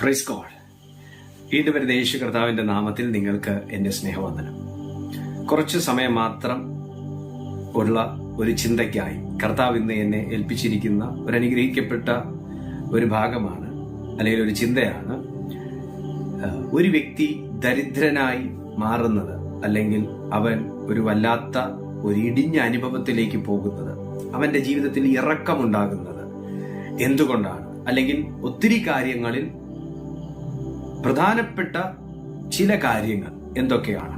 Praise God വീണ്ടും വരുന്ന യേശു കർത്താവിന്റെ നാമത്തിൽ നിങ്ങൾക്ക് എന്റെ സ്നേഹവന്ദനം. കുറച്ച് സമയം മാത്രം ഉള്ള ഒരു ചിന്തയ്ക്കായി കർത്താവ് ഇന്ന് എന്നെ ഏൽപ്പിച്ചിരിക്കുന്ന ഒരു അനുഗ്രഹിക്കപ്പെട്ട ഒരു ഭാഗമാണ് അല്ലെങ്കിൽ ഒരു ചിന്തയാണ് ഒരു വ്യക്തി ദരിദ്രനായി മാറുന്നത് അല്ലെങ്കിൽ അവൻ ഒരു വല്ലാത്ത ഒരു ഇടിഞ്ഞ അനുഭവത്തിലേക്ക് പോകുന്നത് അവന്റെ ജീവിതത്തിൽ ഇറക്കമുണ്ടാകുന്നത് എന്തുകൊണ്ടാണ്? അല്ലെങ്കിൽ ഒത്തിരി കാര്യങ്ങളിൽ പ്രധാനപ്പെട്ട ചില കാര്യങ്ങൾ എന്തൊക്കെയാണ്?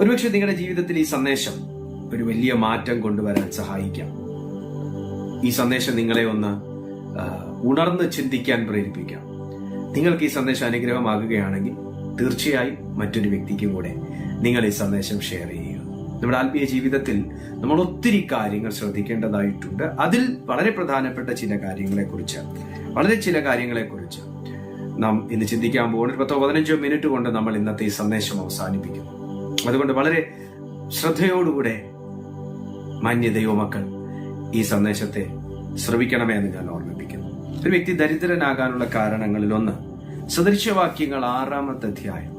ഒരുപക്ഷെ നിങ്ങളുടെ ജീവിതത്തിൽ ഈ സന്ദേശം ഒരു വലിയ മാറ്റം കൊണ്ടുവരാൻ സഹായിക്കാം. ഈ സന്ദേശം നിങ്ങളെ ഒന്ന് ഉണർന്ന് ചിന്തിക്കാൻ പ്രേരിപ്പിക്കാം. നിങ്ങൾക്ക് ഈ സന്ദേശം അനുഗ്രഹമാകുകയാണെങ്കിൽ തീർച്ചയായും മറ്റൊരു വ്യക്തിക്ക് കൂടെ നിങ്ങൾ ഈ സന്ദേശം ഷെയർ ചെയ്യുക. നമ്മുടെ ആത്മീയ ജീവിതത്തിൽ നമ്മൾ ഒത്തിരി കാര്യങ്ങൾ ശ്രദ്ധിക്കേണ്ടതായിട്ടുണ്ട്. അതിൽ വളരെ പ്രധാനപ്പെട്ട ചില കാര്യങ്ങളെക്കുറിച്ച് വളരെ ചില കാര്യങ്ങളെക്കുറിച്ച് നാം ഇന്ന് ചിന്തിക്കാൻ പോകുന്ന ഒരു പത്തോ പതിനഞ്ചോ മിനിറ്റ് കൊണ്ട് നമ്മൾ ഇന്നത്തെ ഈ സന്ദേശം അവസാനിപ്പിക്കുന്നു അതുകൊണ്ട് വളരെ ശ്രദ്ധയോടുകൂടെ മാന്യ ദൈവമക്കൾ ഈ സന്ദേശത്തെ ശ്രവിക്കണമേ എന്ന് ഞാൻ ഓർമ്മിപ്പിക്കുന്നു. ഒരു വ്യക്തി ദരിദ്രനാകാനുള്ള കാരണങ്ങളിൽ ഒന്ന് സദൃശ്യവാക്യങ്ങൾ ആറാമത്തെ അധ്യായം.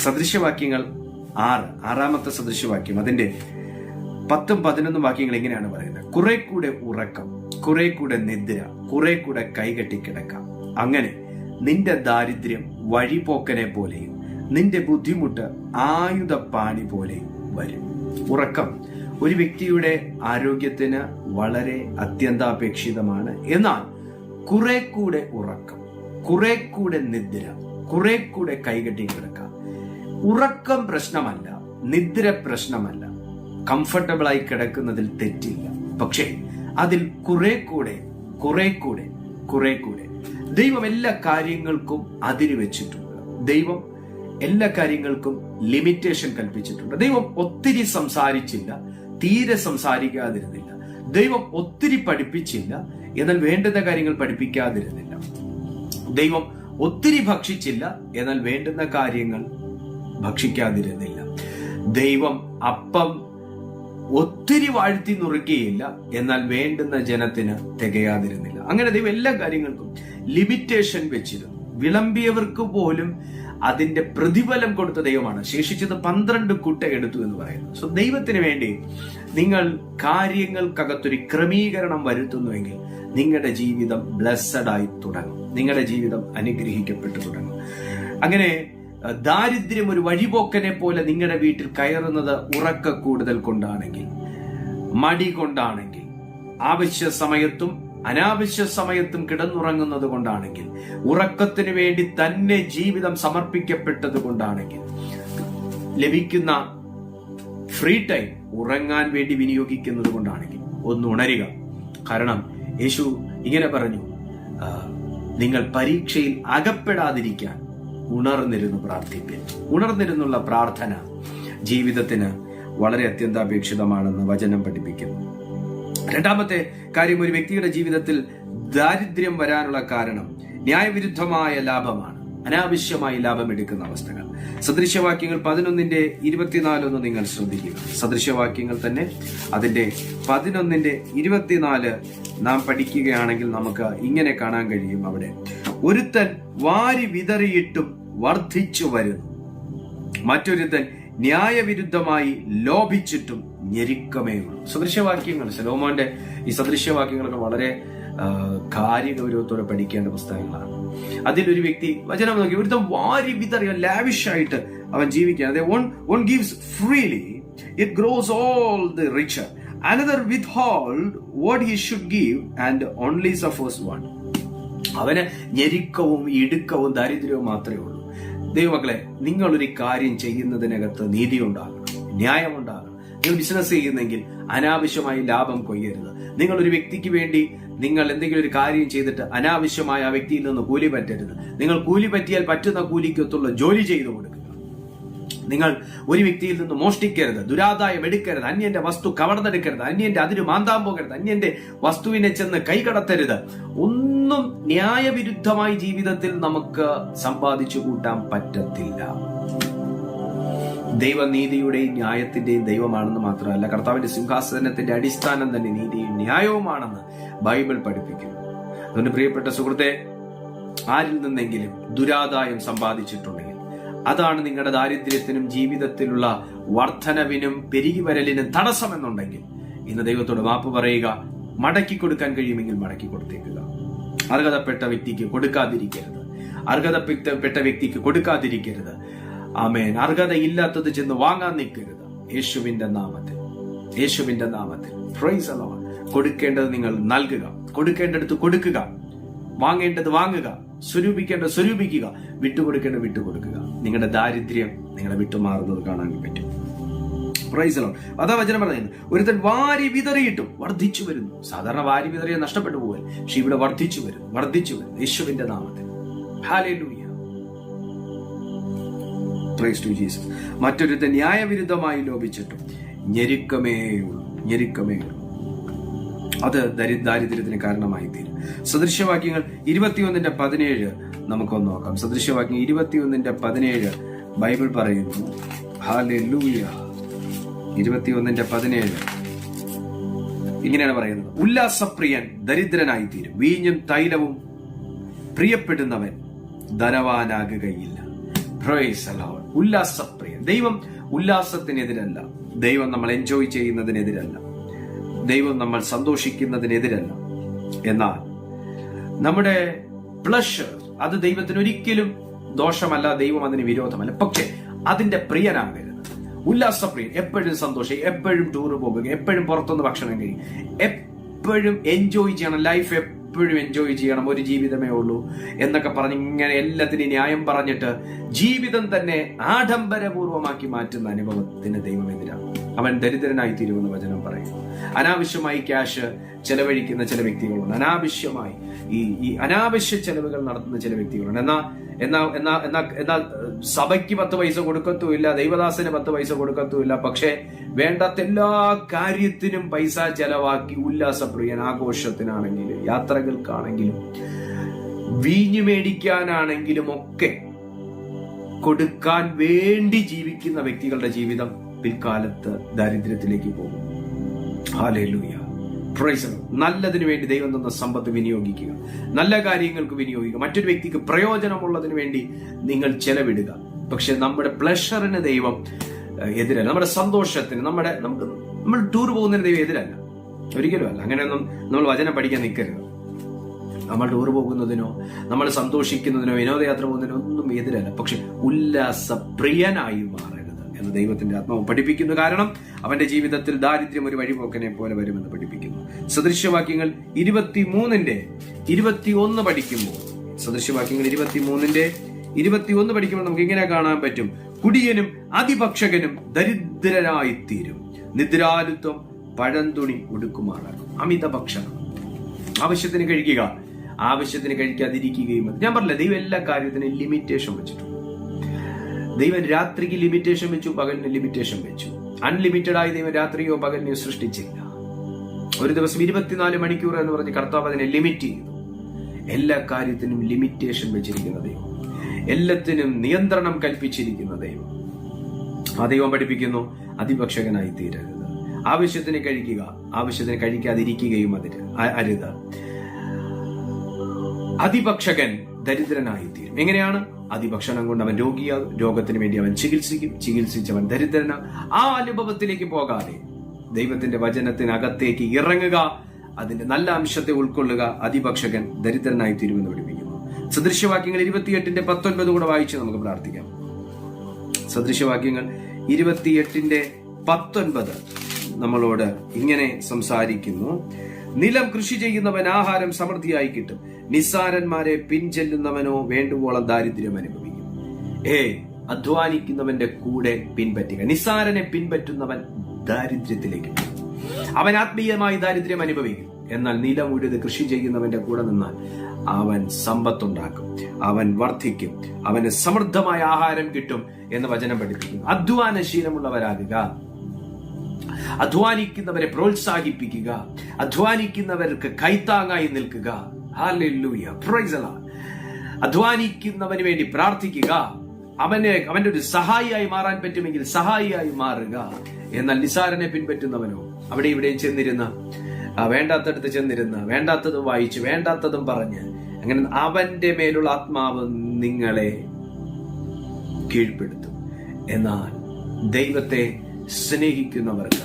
സദൃശ്യവാക്യങ്ങൾ ആറ് ആറാമത്തെ സദൃശ്യവാക്യം. അതിന്റെ പത്തും പതിനൊന്നും വാക്യങ്ങൾ എങ്ങനെയാണ് പറയുന്നത്. കുറെ കൂടെ ഉറക്കം കുറെ കൂടെ നിദ്ര കുറെ കൂടെ കൈകെട്ടി കിടക്കാം. അങ്ങനെ നിന്റെ ദാരിദ്ര്യം വഴിപോക്കനെ പോലെയും നിന്റെ ബുദ്ധിമുട്ട് ആയുധപ്പാണി പോലെയും വരും. ഉറക്കം ഒരു വ്യക്തിയുടെ ആരോഗ്യത്തിന് വളരെ അത്യന്താപേക്ഷിതമാണ്. എന്നാൽ കുറെ കൂടെ ഉറക്കം കുറെ കൂടെ നിദ്ര കുറെ കൂടെ കൈകെട്ടി കിടക്കാം. ഉറക്കം പ്രശ്നമല്ല നിദ്ര പ്രശ്നമല്ല. കംഫർട്ടബിളായി കിടക്കുന്നതിൽ തെറ്റില്ല. പക്ഷേ അതിൽ കുറെ കൂടെ കുറെ കൂടെ കുറെ കൂടെ ദൈവം എല്ലാ കാര്യങ്ങൾക്കും അതിര് വെച്ചിട്ടുണ്ട്. ദൈവം എല്ലാ കാര്യങ്ങൾക്കും ലിമിറ്റേഷൻ കൽപ്പിച്ചിട്ടുണ്ട്. ദൈവം ഒത്തിരി സംസാരിച്ചില്ല തീരെ സംസാരിക്കാതിരുന്നില്ല. ദൈവം ഒത്തിരി പഠിപ്പിച്ചില്ല എന്നാൽ വേണ്ടുന്ന കാര്യങ്ങൾ പഠിപ്പിക്കാതിരുന്നില്ല. ദൈവം ഒത്തിരി ഭക്ഷിച്ചില്ല എന്നാൽ വേണ്ടുന്ന കാര്യങ്ങൾ ഭക്ഷിക്കാതിരുന്നില്ല. ദൈവം അപ്പം ഒത്തിരി വാഴ്ത്തി നുറുക്കിയില്ല എന്നാൽ വേണ്ടുന്ന ജനത്തിന് തികയാതിരുന്നില്ല. അങ്ങനെ ദൈവം എല്ലാ കാര്യങ്ങൾക്കും ലിമിറ്റേഷൻ വെച്ചിരുന്നു. വിളമ്പിയവർക്ക് പോലും അതിന്റെ പ്രതിഫലം കൊടുത്ത ദൈവമാണ്. ശേഷിച്ചത് പന്ത്രണ്ട് കുട്ട എടുത്തു എന്ന് പറയുന്നു. സോ ദൈവത്തിന് വേണ്ടി നിങ്ങൾ കാര്യങ്ങൾക്കകത്തൊരു ക്രമീകരണം വരുത്തുന്നുവെങ്കിൽ നിങ്ങളുടെ ജീവിതം ബ്ലെസ്സഡ് ആയി തുടങ്ങും. നിങ്ങളുടെ ജീവിതം അനുഗ്രഹിക്കപ്പെട്ടു തുടങ്ങും. അങ്ങനെ ദാരിദ്ര്യം ഒരു വഴിപോക്കനെ പോലെ നിങ്ങളുടെ വീട്ടിൽ കയറുന്നത് ഉറക്ക കൂടുതൽ കൊണ്ടാണെങ്കിൽ മടി കൊണ്ടാണെങ്കിൽ ആവശ്യ സമയത്തും അനാവശ്യ സമയത്തും കിടന്നുറങ്ങുന്നത് കൊണ്ടാണെങ്കിൽ ഉറക്കത്തിന് വേണ്ടി തന്നെ ജീവിതം സമർപ്പിക്കപ്പെട്ടത് കൊണ്ടാണെങ്കിൽ ലഭിക്കുന്ന ഫ്രീ ടൈം ഉറങ്ങാൻ വേണ്ടി വിനിയോഗിക്കുന്നത് കൊണ്ടാണെങ്കിൽ ഒന്ന് ഉണരുക. കാരണം യേശു ഇങ്ങനെ പറഞ്ഞു നിങ്ങൾ പരീക്ഷയിൽ അകപ്പെടാതിരിക്കാൻ ഉണർന്നിരുന്നു പ്രാർത്ഥിപ്പിൻ. ഉണർന്നിരുന്നുള്ള പ്രാർത്ഥന ജീവിതത്തിന് വളരെ അത്യന്താപേക്ഷിതമാണെന്ന് വചനം പഠിപ്പിക്കുന്നു. രണ്ടാമത്തെ കാര്യം ഒരു വ്യക്തിയുടെ ജീവിതത്തിൽ ദാരിദ്ര്യം വരാനുള്ള കാരണം ന്യായവിരുദ്ധമായ ലാഭമാണ്. അനാവശ്യമായി ലാഭം എടുക്കുന്ന അവസ്ഥകൾ. സദൃശ്യവാക്യങ്ങൾ പതിനൊന്നിന്റെ ഇരുപത്തിനാലൊന്ന് നിങ്ങൾ ശ്രദ്ധിക്കുക. സദൃശ്യവാക്യങ്ങൾ തന്നെ അതിന്റെ പതിനൊന്നിന്റെ ഇരുപത്തിനാല് നാം പഠിക്കുകയാണെങ്കിൽ നമുക്ക് ഇങ്ങനെ കാണാൻ കഴിയും അവിടെ. ഒരുത്തൻ വാരി വിതറിയിട്ടും വർദ്ധിച്ചു വരുന്നു. മറ്റൊരുത്തൻ ന്യായവിരുദ്ധമായി ലോഭിച്ചിട്ടും ഞെരുക്കമേ ഉള്ളൂ. സദൃശ്യവാക്യങ്ങൾ ശലോമോന്റെ ഈ സദൃശ്യവാക്യങ്ങളൊക്കെ വളരെ കാര്യഗൗരവത്തോടെ പഠിക്കേണ്ട പുസ്തകങ്ങളാണ്. അതിലൊരു വ്യക്തി വചനം നോക്കി ഒരുത്തം വാരി വിതറിയ ലാവിഷ് ആയിട്ട് അവൻ ജീവിക്കുകയാണ്. അതെ one one gives freely it grows all the richer another withhold what he should give and only suffers one അവന് ഞെരുക്കവും ഇടുക്കവും ദാരിദ്ര്യവും മാത്രമേ ഉള്ളൂ. ദൈവമക്കളെ നിങ്ങളൊരു കാര്യം ചെയ്യുന്നതിനകത്ത് നീതി ഉണ്ടാകണം ന്യായം ഉണ്ടാകണം. നിങ്ങൾ ബിസിനസ് ചെയ്യുന്നെങ്കിൽ അനാവശ്യമായി ലാഭം കൊയ്യരുത്. നിങ്ങൾ ഒരു വ്യക്തിക്ക് വേണ്ടി നിങ്ങൾ എന്തെങ്കിലും ഒരു കാര്യം ചെയ്തിട്ട് അനാവശ്യമായ ആ വ്യക്തിയിൽ നിന്ന് കൂലി പറ്റരുത്. നിങ്ങൾ കൂലി പറ്റിയാൽ പറ്റുന്ന കൂലിക്കൊത്തുള്ള ജോലി ചെയ്തു കൊടുക്കുക. നിങ്ങൾ ഒരു വ്യക്തിയിൽ നിന്ന് മോഷ്ടിക്കരുത് ദുരാദായം എടുക്കരുത് അന്യന്റെ വസ്തു കവർന്നെടുക്കരുത് അന്യന്റെ അതിന് മാന്താൻ പോകരുത് അന്യന്റെ വസ്തുവിനെ ചെന്ന് കൈകടത്തരുത് ഒന്നും ന്യായവിരുദ്ധമായി ജീവിതത്തിൽ നമുക്ക് സമ്പാദിച്ചു കൂട്ടാൻ പറ്റത്തില്ല. ദൈവനീതിയുടെയും ന്യായത്തിന്റെയും ദൈവമാണെന്ന് മാത്രമല്ല കർത്താവിന്റെ സിംഹാസനത്തിന്റെ അടിസ്ഥാനം തന്നെ നീതിയും ന്യായവുമാണെന്ന് ബൈബിൾ പഠിപ്പിക്കുന്നു. അതുകൊണ്ട് പ്രിയപ്പെട്ട സുഹൃത്തെ ആരിൽ നിന്നെങ്കിലും ദുരാദായം സമ്പാദിച്ചിട്ടുണ്ടെങ്കിൽ അതാണ് നിങ്ങളുടെ ദാരിദ്ര്യത്തിനും ജീവിതത്തിലുള്ള വർധനവിനും പെരുകിവരലിനും തടസ്സമെന്നുണ്ടെങ്കിൽ ഇന്ന് ദൈവത്തോട് മാപ്പ് പറയുക മടക്കി കൊടുക്കാൻ കഴിയുമെങ്കിൽ മടക്കി കൊടുത്തേക്കുക. അർഹതപ്പെട്ട വ്യക്തിക്ക് കൊടുക്കാതിരിക്കരുത്. അർഹതപ്പെട്ട വ്യക്തിക്ക് കൊടുക്കാതിരിക്കരുത്. ആമേൻ. അർഹതയില്ലാത്തത് ചെന്ന് വാങ്ങാൻ നിൽക്കരുത്. യേശുവിന്റെ നാമത്തിൽ. യേശുവിന്റെ നാമത്തിൽ. പ്രൈസ് അലവാൻ കൊടുക്കേണ്ടത് നിങ്ങൾ നൽകുക. കൊടുക്കേണ്ടടുത്ത് കൊടുക്കുക. വാങ്ങേണ്ടത് വാങ്ങുക. സ്വരൂപിക്കേണ്ടത് സ്വരൂപിക്കുക. വിട്ടുകൊടുക്കേണ്ടത് വിട്ടുകൊടുക്കുക. നിങ്ങളുടെ ദാരിദ്ര്യം നിങ്ങളെ വിട്ടുമാറുന്നത് കാണാൻ പറ്റും. പ്രൈസലോ അതാ വചനം പറയുന്നത്. ഒരുത്തൻ വാരി വിതറിയിട്ടും വർദ്ധിച്ചു വരുന്നു. സാധാരണ വാരി വിതറിയ നഷ്ടപ്പെട്ടു പോകാൻ പക്ഷെ ഇവിടെ വർദ്ധിച്ചു വരുന്നു. വർദ്ധിച്ചു വരുന്നു. യേശുവിന്റെ നാമത്തിൽ. Hallelujah praise to Jesus. മറ്റൊരുത്തെ ന്യായവിരുദ്ധമായി ലോപിച്ചിട്ടും ഞെരുക്കമേയുള്ളൂ ഞെരുക്കമേയുള്ളൂ അത് ദരി ദാരിദ്ര്യത്തിന് കാരണമായി തീരും സദൃശ്യവാക്യങ്ങൾ ഇരുപത്തിയൊന്നിന്റെ പതിനേഴ് നമുക്കൊന്ന് നോക്കാം. സദൃശ്യവാക്യം ഇരുപത്തിയൊന്നിന്റെ പതിനേഴ് ബൈബിൾ പറയുന്നു ഇരുപത്തിയൊന്നിന്റെ പതിനേഴ്. ഇങ്ങനെയാണ് പറയുന്നത്. ഉല്ലാസപ്രിയൻ ദരിദ്രനായി തീരും വീഞ്ഞും തൈലവും പ്രിയപ്പെടുന്നവൻ ധനവാനാകുകയില്ല. പ്രൊയ്സ് the Lord. ഉല്ലാസപ്രിയൻ ദൈവം ഉല്ലാസത്തിനെതിരല്ല. ദൈവം നമ്മൾ എൻജോയ് ചെയ്യുന്നതിനെതിരല്ല. ദൈവം നമ്മൾ സന്തോഷിക്കുന്നതിനെതിരല്ല. എന്നാൽ നമ്മുടെ പ്ലഷർ അത് ദൈവത്തിന് ഒരിക്കലും ദോഷമല്ല ദൈവം അതിന് വിരോധമല്ല. പക്ഷെ അതിന്റെ പ്രിയനാകരുത് ഉല്ലാസപ്രിയൻ എപ്പോഴും സന്തോഷം എപ്പോഴും ടൂർ പോകുക എപ്പോഴും പുറത്തുനിന്ന് ഭക്ഷണം കഴിയും എപ്പോഴും എൻജോയ് ചെയ്യണം ലൈഫ് എപ്പോഴും എൻജോയ് ചെയ്യണം ഒരു ജീവിതമേ ഉള്ളൂ എന്നൊക്കെ പറഞ്ഞ് ഇങ്ങനെ എല്ലാത്തിനും ന്യായം പറഞ്ഞിട്ട് ജീവിതം തന്നെ ആഡംബരപൂർവമാക്കി മാറ്റുന്ന അനുഭവത്തിന് ദൈവമെതിരാണ് അവൻ ദരിദ്രനായി തീരുമെന്ന് വചനം പറയുന്നു. അനാവശ്യമായി ക്യാഷ് ചെലവഴിക്കുന്ന ചില വ്യക്തികളുണ്ട്. അനാവശ്യമായി ഈ ഈ അനാവശ്യ ചെലവുകൾ നടത്തുന്ന ചില വ്യക്തികളുണ്ട്. എന്നാ എന്നാ എന്നാ എന്നാ എന്നാ സഭയ്ക്ക് പത്ത് പൈസ കൊടുക്കത്തുമില്ല ദൈവദാസന് പത്ത് പൈസ കൊടുക്കത്തുമില്ല പക്ഷേ വേണ്ടാത്ത എല്ലാ കാര്യത്തിനും പൈസ ചെലവാക്കി ഉല്ലാസപ്രിയൻ ആഘോഷത്തിനാണെങ്കിലും യാത്രകൾക്കാണെങ്കിലും വീഞ്ഞു മേടിക്കാനാണെങ്കിലും ഒക്കെ കൊടുക്കാൻ വേണ്ടി ജീവിക്കുന്ന വ്യക്തികളുടെ ജീവിതം പിൽക്കാലത്ത് ദാരിദ്ര്യത്തിലേക്ക് പോകും. ഹാലേലൂയ പ്രൈസ് നല്ലതിനു വേണ്ടി ദൈവം തന്ന സമ്പത്ത് വിനിയോഗിക്കുക. നല്ല കാര്യങ്ങൾക്ക് വിനിയോഗിക്കുക. മറ്റൊരു വ്യക്തിക്ക് പ്രയോജനമുള്ളതിന് വേണ്ടി നിങ്ങൾ ചെലവിടുക. പക്ഷെ നമ്മുടെ പ്ലഷറിന് ദൈവം എതിരല്ല. നമ്മുടെ സന്തോഷത്തിന് നമ്മുടെ നമുക്ക് നമ്മൾ ടൂർ പോകുന്നതിന് ദൈവം എതിരല്ല. ഒരിക്കലും അല്ല. അങ്ങനെയൊന്നും നമ്മൾ വചനം പഠിക്കാൻ നിൽക്കരുത്. നമ്മൾ ടൂർ പോകുന്നതിനോ നമ്മൾ സന്തോഷിക്കുന്നതിനോ വിനോദയാത്ര പോകുന്നതിനോ ഒന്നും എതിരല്ല. പക്ഷെ ഉല്ലാസപ്രിയനായി മാറരുത് എന്ന് ദൈവത്തിന്റെ ആത്മാവ് പഠിപ്പിക്കുന്നു. കാരണം അവന്റെ ജീവിതത്തിൽ ദാരിദ്ര്യം ഒരു വഴിപോക്കനെ പോലെ വരുമെന്ന് പഠിപ്പിക്കുന്നു. സദൃശ്യവാക്യങ്ങൾ ഇരുപത്തിമൂന്നിന്റെ ഇരുപത്തിയൊന്ന് പഠിക്കുമ്പോൾ സദൃശ്യവാക്യങ്ങൾ ഇരുപത്തിമൂന്നിന്റെ ഇരുപത്തിയൊന്ന് പഠിക്കുമ്പോൾ നമുക്ക് ഇങ്ങനെ കാണാൻ പറ്റും? കുടിയനും അതിഭക്ഷകനും ദരിദ്രനായിത്തീരും നിദ്രാലുത്വം പഴന്തുണി ഉടുക്കുമാറാകും അമിത ഭക്ഷണം. ആവശ്യത്തിന് കഴിക്കുക. ആവശ്യത്തിന് കഴിക്കാതിരിക്കുകയും ഞാൻ പറഞ്ഞില്ല ദൈവം എല്ലാ കാര്യത്തിനും ലിമിറ്റേഷൻ വെച്ചിട്ടുണ്ട്. ദൈവം രാത്രിക്ക് ലിമിറ്റേഷൻ വെച്ചു പകലിന് ലിമിറ്റേഷൻ വെച്ചു. അൺലിമിറ്റഡ് ആയി ദൈവം രാത്രിയോ പകലിനെയോ സൃഷ്ടിച്ചില്ല. ഒരു ദിവസം ഇരുപത്തിനാല് മണിക്കൂർ എന്ന് പറഞ്ഞ് കർത്താവ് അതിനെ ലിമിറ്റ് ചെയ്തു എല്ലാ കാര്യത്തിനും ലിമിറ്റേഷൻ വെച്ചിരിക്കുന്ന ദൈവം. എല്ലാത്തിനും നിയന്ത്രണം കൽപ്പിച്ചിരിക്കുന്ന ദൈവം. ആ ദൈവം പഠിപ്പിക്കുന്നു അതിഭക്ഷകനായി തീരരുത്. ആവശ്യത്തിന് കഴിക്കുക ആവശ്യത്തിന് കഴിക്കാതിരിക്കുകയും അതിന് അരുത്. അതിഭക്ഷകൻ ദരിദ്രനായി തീരും. എങ്ങനെയാണ്? അതിഭക്ഷണം കൊണ്ട് അവൻ രോഗിയാകും രോഗത്തിന് വേണ്ടി അവൻ ചികിത്സിക്കും. ചികിത്സിച്ചവൻ ദരിദ്രന ആ അനുഭവത്തിലേക്ക് പോകാതെ ദൈവത്തിന്റെ വചനത്തിനകത്തേക്ക് ഇറങ്ങുക. അതിന്റെ നല്ല അംശത്തെ ഉൾക്കൊള്ളുക. അതിഭക്ഷകൻ ദരിദ്രനായി തീരുമെന്ന് പഠിപ്പിക്കുന്നു. സദൃശ്യവാക്യങ്ങൾ ഇരുപത്തിയെട്ടിന്റെ പത്തൊൻപത് കൂടെ വായിച്ച് നമുക്ക് പ്രാർത്ഥിക്കാം. സദൃശവാക്യങ്ങൾ ഇരുപത്തിയെട്ടിന്റെ പത്തൊൻപത് നമ്മളോട് ഇങ്ങനെ സംസാരിക്കുന്നു. നിലം കൃഷി ചെയ്യുന്നവൻ ആഹാരം സമൃദ്ധിയായി കിട്ടും. നിസ്സാരന്മാരെ പിൻചെല്ലുന്നവനോ വേണ്ടുവോളം ദാരിദ്ര്യം അനുഭവിക്കും. ഏ അധ്വാനിക്കുന്നവന്റെ കൂടെ പിൻപറ്റുക. നിസ്സാരനെ പിൻപറ്റുന്നവൻ ദാരിദ്ര്യത്തിലേക്ക് അവൻ ആത്മീയമായി ദാരിദ്ര്യം അനുഭവിക്കും. എന്നാൽ നിലം ഉഴുത് കൃഷി ചെയ്യുന്നവന്റെ കൂടെ നിന്നാൽ അവൻ സമ്പത്തുണ്ടാക്കും. അവൻ വർദ്ധിക്കും. അവന് സമൃദ്ധമായ ആഹാരം കിട്ടും എന്ന് വചനം പഠിപ്പിക്കുന്നു. അധ്വാനശീലമുള്ളവരാകുക. അധ്വാനിക്കുന്നവരെ പ്രോത്സാഹിപ്പിക്കുക. അധ്വാനിക്കുന്നവർക്ക് കൈത്താങ്ങായി നിൽക്കുക. അധ്വാനിക്കുന്നവന് വേണ്ടി പ്രാർത്ഥിക്കുക. അവനെ അവന്റെ ഒരു സഹായിയായി മാറാൻ പറ്റുമെങ്കിൽ സഹായിയായി മാറുക. എന്നാൽ നിസാരനെ പിൻപറ്റുന്നവനോ അവിടെ ഇവിടെയും ചെന്നിരുന്ന വേണ്ടാത്തടുത്ത് ചെന്നിരുന്ന് വേണ്ടാത്തതും വായിച്ച് വേണ്ടാത്തതും പറഞ്ഞ് അങ്ങനെ അവന്റെ മേലുള്ള ആത്മാവ് നിങ്ങളെ കീഴ്പ്പെടുത്തും. എന്നാൽ ദൈവത്തെ സ്നേഹിക്കുന്നവർക്ക്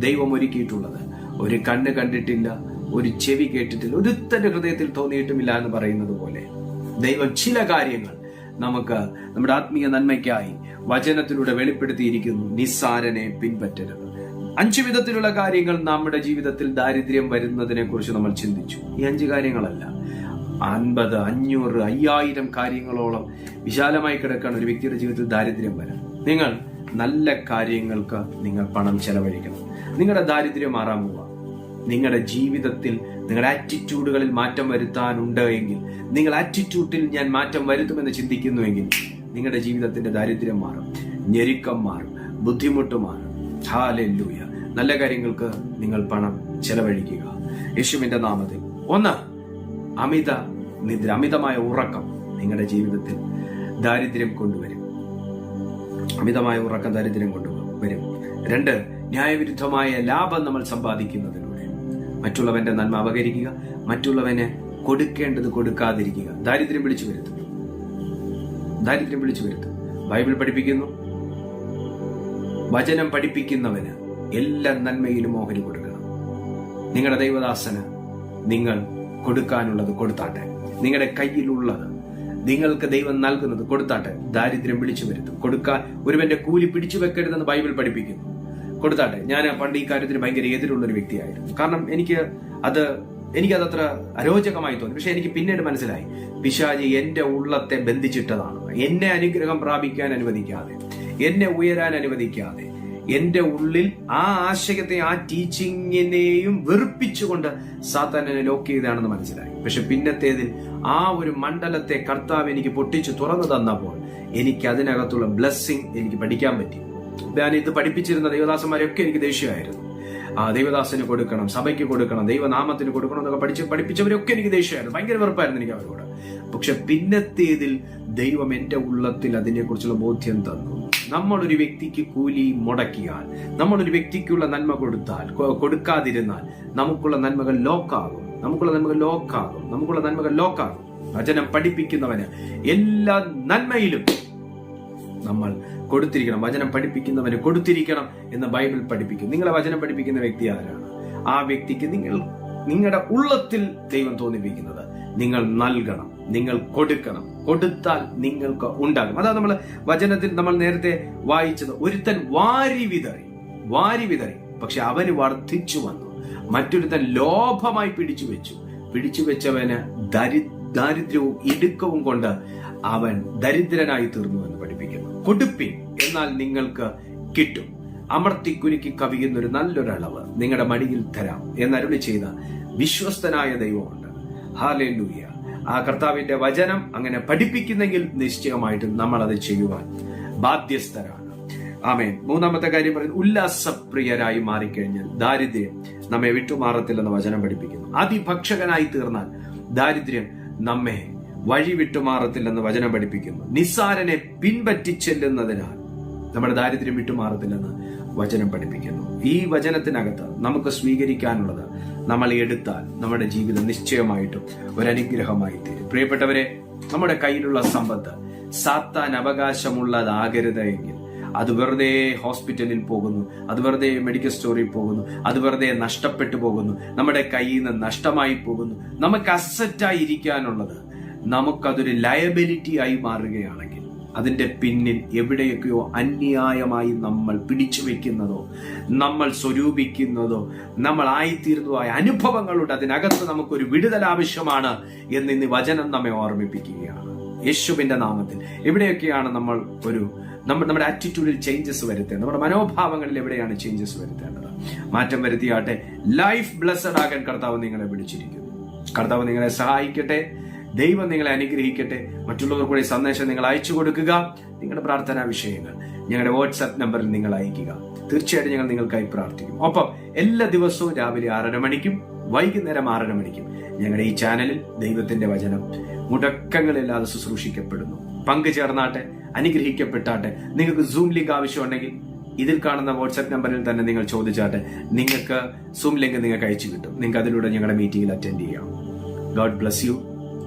ദൈവം ഒരുക്കിയിട്ടുള്ളത് ഒരു കണ്ണ് കണ്ടിട്ടില്ല ഒരു ചെവി കേട്ടിട്ടില്ല ഒരുത്തന്റെ ഹൃദയത്തിൽ തോന്നിയിട്ടുമില്ല എന്ന് പറയുന്നത് പോലെ. ദൈവം ചില കാര്യങ്ങൾ നമുക്ക് നമ്മുടെ ആത്മീയ നന്മയ്ക്കായി വചനത്തിലൂടെ വെളിപ്പെടുത്തിയിരിക്കുന്നു. നിസ്സാരനെ പിൻപറ്റരുത്. അഞ്ചു വിധത്തിലുള്ള കാര്യങ്ങൾ നമ്മുടെ ജീവിതത്തിൽ ദാരിദ്ര്യം വരുന്നതിനെ കുറിച്ച് നമ്മൾ ചിന്തിച്ചു. ഈ അഞ്ച് കാര്യങ്ങളല്ല. അൻപത് അഞ്ഞൂറ് അയ്യായിരം കാര്യങ്ങളോളം വിശാലമായി കിടക്കാൻ ഒരു വ്യക്തിയുടെ ജീവിതത്തിൽ ദാരിദ്ര്യം വരാം. നിങ്ങൾ നല്ല കാര്യങ്ങൾക്ക് നിങ്ങൾ പണം ചെലവഴിക്കണം. നിങ്ങളുടെ ദാരിദ്ര്യം മാറാൻ പോവുക നിങ്ങളുടെ ജീവിതത്തിൽ നിങ്ങളുടെ ആറ്റിറ്റ്യൂഡുകളിൽ മാറ്റം വരുത്താനുണ്ട് എങ്കിൽ നിങ്ങൾ ആറ്റിറ്റ്യൂഡിൽ ഞാൻ മാറ്റം വരുത്തുമെന്ന് ചിന്തിക്കുന്നുവെങ്കിൽ നിങ്ങളുടെ ജീവിതത്തിന്റെ ദാരിദ്ര്യം മാറും ഞെരുക്കം മാറും ബുദ്ധിമുട്ട് മാറും. ഹാലെല്ലൂയ നല്ല കാര്യങ്ങൾക്ക് നിങ്ങൾ പണം ചെലവഴിക്കുക. യേശുവിന്റെ നാമത്തിൽ ഒന്ന് അമിത നിദ്ര അമിതമായ ഉറക്കം നിങ്ങളുടെ ജീവിതത്തിൽ ദാരിദ്ര്യം കൊണ്ടുവരും. അമിതമായ ഉറക്കം ദാരിദ്ര്യം കൊണ്ടുവരും. രണ്ട് ന്യായവിരുദ്ധമായ ലാഭം നമ്മൾ സമ്പാദിക്കുന്നതിലൂടെ മറ്റുള്ളവന്റെ നന്മ അപകരിക്കുക മറ്റുള്ളവന് കൊടുക്കേണ്ടത് കൊടുക്കാതിരിക്കുക. ദാരിദ്ര്യം വിളിച്ചു വരുത്തും. ദാരിദ്ര്യം വിളിച്ചു വരുത്തും. ബൈബിൾ പഠിപ്പിക്കുന്നു. വചനം പഠിപ്പിക്കുന്നവന് എല്ലാ നന്മയിലും ഓഹരി കൊടുക്കണം. നിങ്ങളുടെ ദൈവദാസന് നിങ്ങൾ കൊടുക്കാനുള്ളത് കൊടുത്താട്ടെ. നിങ്ങളുടെ കയ്യിലുള്ളത് നിങ്ങൾക്ക് ദൈവം നൽകുന്നത് കൊടുത്താട്ടെ. ദാരിദ്ര്യം വിളിച്ചു വരുത്തും. കൊടുക്കാൻ ഒരുവന്റെ കൂലി പിടിച്ചു വെക്കരുതെന്ന് ബൈബിൾ പഠിപ്പിക്കുന്നു. കൊടുത്താട്ടെ. ഞാൻ പണ്ട് ഈ കാര്യത്തിന് ഭയങ്കര എതിരുള്ള ഒരു വ്യക്തിയായിരുന്നു. കാരണം എനിക്ക് അത് എനിക്കത് അത്ര അരോചകമായി തോന്നി. പക്ഷെ എനിക്ക് പിന്നീട് മനസ്സിലായി. പിശാജി എന്റെ ഉള്ളത്തെ ബന്ധിച്ചിട്ടതാണ്. എന്നെ അനുഗ്രഹം പ്രാപിക്കാൻ അനുവദിക്കാതെ എന്നെ ഉയരാൻ അനുവദിക്കാതെ എന്റെ ഉള്ളിൽ ആ ആശയത്തെ ആ ടീച്ചിങ്ങിനെയും വെറുപ്പിച്ചുകൊണ്ട് സാത്താൻ ലോക്ക് ചെയ്താണെന്ന് മനസ്സിലായി. പക്ഷെ പിന്നത്തേതിൽ ആ ഒരു മണ്ഡലത്തെ കർത്താവ് എനിക്ക് പൊട്ടിച്ചു തുറന്നു തന്നപ്പോൾ എനിക്ക് അതിനകത്തുള്ള ബ്ലെസ്സിങ് എനിക്ക് പഠിക്കാൻ പറ്റി. ഇത് പഠിപ്പിച്ചിരുന്ന ദൈവദാസന്മാരെയൊക്കെ എനിക്ക് ദേഷ്യമായിരുന്നു. ആ ദൈവദാസന് കൊടുക്കണം സഭയ്ക്ക് കൊടുക്കണം ദൈവനാമത്തിന് കൊടുക്കണം എന്നൊക്കെ പഠിച്ച് പഠിപ്പിച്ചവരൊക്കെ എനിക്ക് ദേഷ്യമായിരുന്നു. ഭയങ്കര വെറുപ്പായിരുന്നു എനിക്ക് അവരോട്. പക്ഷെ പിന്നത്തേതിൽ ദൈവം എന്റെ ഉള്ളത്തിൽ അതിനെക്കുറിച്ചുള്ള ബോധ്യം തന്നു. നമ്മളൊരു വ്യക്തിക്ക് കൂലി മുടക്കിയാൽ നമ്മളൊരു വ്യക്തിക്കുള്ള നന്മ കൊടുത്താൽ കൊടുക്കാതിരുന്നാൽ നമുക്കുള്ള നന്മകൾ ലോക്കാകും. നമുക്കുള്ള നന്മകൾ ലോക്കാകും. നമുക്കുള്ള നന്മകൾ ലോക്കാകും. വചനം പഠിപ്പിക്കുന്നവന് എല്ലാ നന്മയിലും നമ്മൾ കൊടുത്തിരിക്കണം. വചനം പഠിപ്പിക്കുന്നവന് കൊടുത്തിരിക്കണം എന്ന് ബൈബിൾ പഠിപ്പിക്കും. നിങ്ങളെ വചനം പഠിപ്പിക്കുന്ന വ്യക്തി ആരാണ്? ആ വ്യക്തിക്ക് നിങ്ങൾ നിങ്ങളുടെ ഉള്ളത്തിൽ ദൈവം തോന്നിപ്പിക്കുന്നത് നിങ്ങൾ നൽകണം നിങ്ങൾ കൊടുക്കണം. കൊടുത്താൽ നിങ്ങൾക്ക് ഉണ്ടാകും. അതാ നമ്മൾ വചനത്തിൽ നമ്മൾ നേരത്തെ വായിച്ചത്. ഒരുത്തൻ വാരി വിതറി വാരി വിതറി പക്ഷെ അവന് വർദ്ധിച്ചു വന്നു. മറ്റൊരുത്തൻ ലോഭമായി പിടിച്ചു വെച്ചു. പിടിച്ചു വെച്ചവന് ദരി ദാരിദ്ര്യവും ഇടുക്കവും കൊണ്ട് അവൻ ദരിദ്രനായി തീർന്നു എന്ന് പഠിപ്പിക്കുന്നു. കൊടുപ്പിൻ എന്നാൽ നിങ്ങൾക്ക് കിട്ടും. അമർത്തിക്കുരുക്കി കവിയുന്ന ഒരു നല്ലൊരു അളവ് നിങ്ങളുടെ മടിയിൽ തരാം എന്നരുളി ചെയ്ത വിശ്വസ്തനായ ദൈവമുണ്ട്. ഹാലേലൂയ ആ കർത്താവിന്റെ വചനം അങ്ങനെ പഠിപ്പിക്കുന്നെങ്കിൽ നിശ്ചയമായിട്ടും നമ്മൾ അത് ചെയ്യുവാൻ ബാധ്യസ്ഥരാണ്. ആമേൻ മൂന്നാമത്തെ കാര്യം പറയുന്നത് ഉല്ലാസപ്രിയരായി മാറിക്കഴിഞ്ഞാൽ ദാരിദ്ര്യം നമ്മെ വിട്ടുമാറത്തില്ലെന്ന് വചനം പഠിപ്പിക്കുന്നു. അതിഭക്ഷകനായി തീർന്നാൽ ദാരിദ്ര്യം നമ്മെ വഴി വിട്ടുമാറത്തില്ലെന്ന് വചനം പഠിപ്പിക്കുന്നു. നിസ്സാരനെ പിൻപറ്റി ചെല്ലുന്നതിനാൽ നമ്മുടെ ദാരിദ്ര്യം വിട്ടുമാറത്തില്ലെന്ന് വചനം പഠിപ്പിക്കുന്നു. ഈ വചനത്തിനകത്ത് നമുക്ക് സ്വീകരിക്കാനുള്ളത് നമ്മൾ എടുത്താൽ നമ്മുടെ ജീവിതം നിശ്ചയമായിട്ടും ഒരനുഗ്രഹമായി തീരും പ്രിയപ്പെട്ടവരെ നമ്മുടെ കയ്യിലുള്ള സമ്പത്ത് സാത്താൻ അവകാശമുള്ളതാകരുത് എങ്കിൽ അത് വെറുതെ ഹോസ്പിറ്റലിൽ പോകുന്നു അത് വെറുതെ മെഡിക്കൽ സ്റ്റോറിൽ പോകുന്നു അത് വെറുതെ നഷ്ടപ്പെട്ടു പോകുന്നു നമ്മുടെ കയ്യിൽ നിന്ന് നഷ്ടമായി പോകുന്നു. നമുക്ക് അസറ്റായി ഇരിക്കാനുള്ളത് നമുക്കതൊരു ലയബിലിറ്റി ആയി മാറുകയാണെങ്കിൽ അതിന്റെ പിന്നിൽ എവിടെയൊക്കെയോ അന്യായമായി നമ്മൾ പിടിച്ചു വെക്കുന്നതോ നമ്മൾ സ്വരൂപിക്കുന്നതോ നമ്മൾ ആയിത്തീർന്നതോ ആയ അനുഭവങ്ങളുണ്ട്. അതിനകത്ത് നമുക്കൊരു വിടുതൽ ആവശ്യമാണ് എന്ന് ഇന്ന് വചനം നമ്മെ ഓർമ്മിപ്പിക്കുകയാണ്. യേശുവിന്റെ നാമത്തിൽ എവിടെയൊക്കെയാണ് നമ്മൾ ഒരു നമ്മുടെ ആറ്റിറ്റ്യൂഡിൽ ചേഞ്ചസ് വരുത്തേണ്ടത്? നമ്മുടെ മനോഭാവങ്ങളിൽ എവിടെയാണ് ചേഞ്ചസ് വരുത്തേണ്ടത്? മാറ്റം വരുത്തിയാട്ടെ. ലൈഫ് ബ്ലസ്സഡ് ആകാൻ കർത്താവ് നിങ്ങളെ വിളിച്ചിരിക്കുന്നു. കർത്താവ് നിങ്ങളെ സഹായിക്കട്ടെ. ദൈവം നിങ്ങളെ അനുഗ്രഹിക്കട്ടെ. മറ്റുള്ളവർക്കൂടെ കൂടി സന്ദേശം നിങ്ങൾ അയച്ചു കൊടുക്കുക. നിങ്ങളുടെ പ്രാർത്ഥനാ വിഷയങ്ങൾ ഞങ്ങളുടെ വാട്സാപ്പ് നമ്പറിൽ നിങ്ങൾ അയക്കുക. തീർച്ചയായിട്ടും ഞങ്ങൾ നിങ്ങൾക്കായി പ്രാർത്ഥിക്കും. ഒപ്പം എല്ലാ ദിവസവും രാവിലെ ആറര മണിക്കും വൈകുന്നേരം ആറര മണിക്കും ഞങ്ങളുടെ ഈ ചാനലിൽ ദൈവത്തിന്റെ വചനം മുടക്കങ്ങളില്ലാതെ ശുശ്രൂഷിക്കപ്പെടുന്നു. പങ്കുചേർന്നാട്ടെ അനുഗ്രഹിക്കപ്പെട്ടാട്ടെ. നിങ്ങൾക്ക് സൂം ലിങ്ക് ആവശ്യമുണ്ടെങ്കിൽ ഇതിൽ കാണുന്ന വാട്സ്ആപ്പ് നമ്പറിൽ തന്നെ നിങ്ങൾ ചോദിച്ചാട്ടെ. നിങ്ങൾക്ക് സൂം ലിങ്ക് നിങ്ങൾക്ക് അയച്ചു കിട്ടും. നിങ്ങൾക്ക് അതിലൂടെ ഞങ്ങളുടെ മീറ്റിംഗിൽ അറ്റൻഡ് ചെയ്യാം. God bless you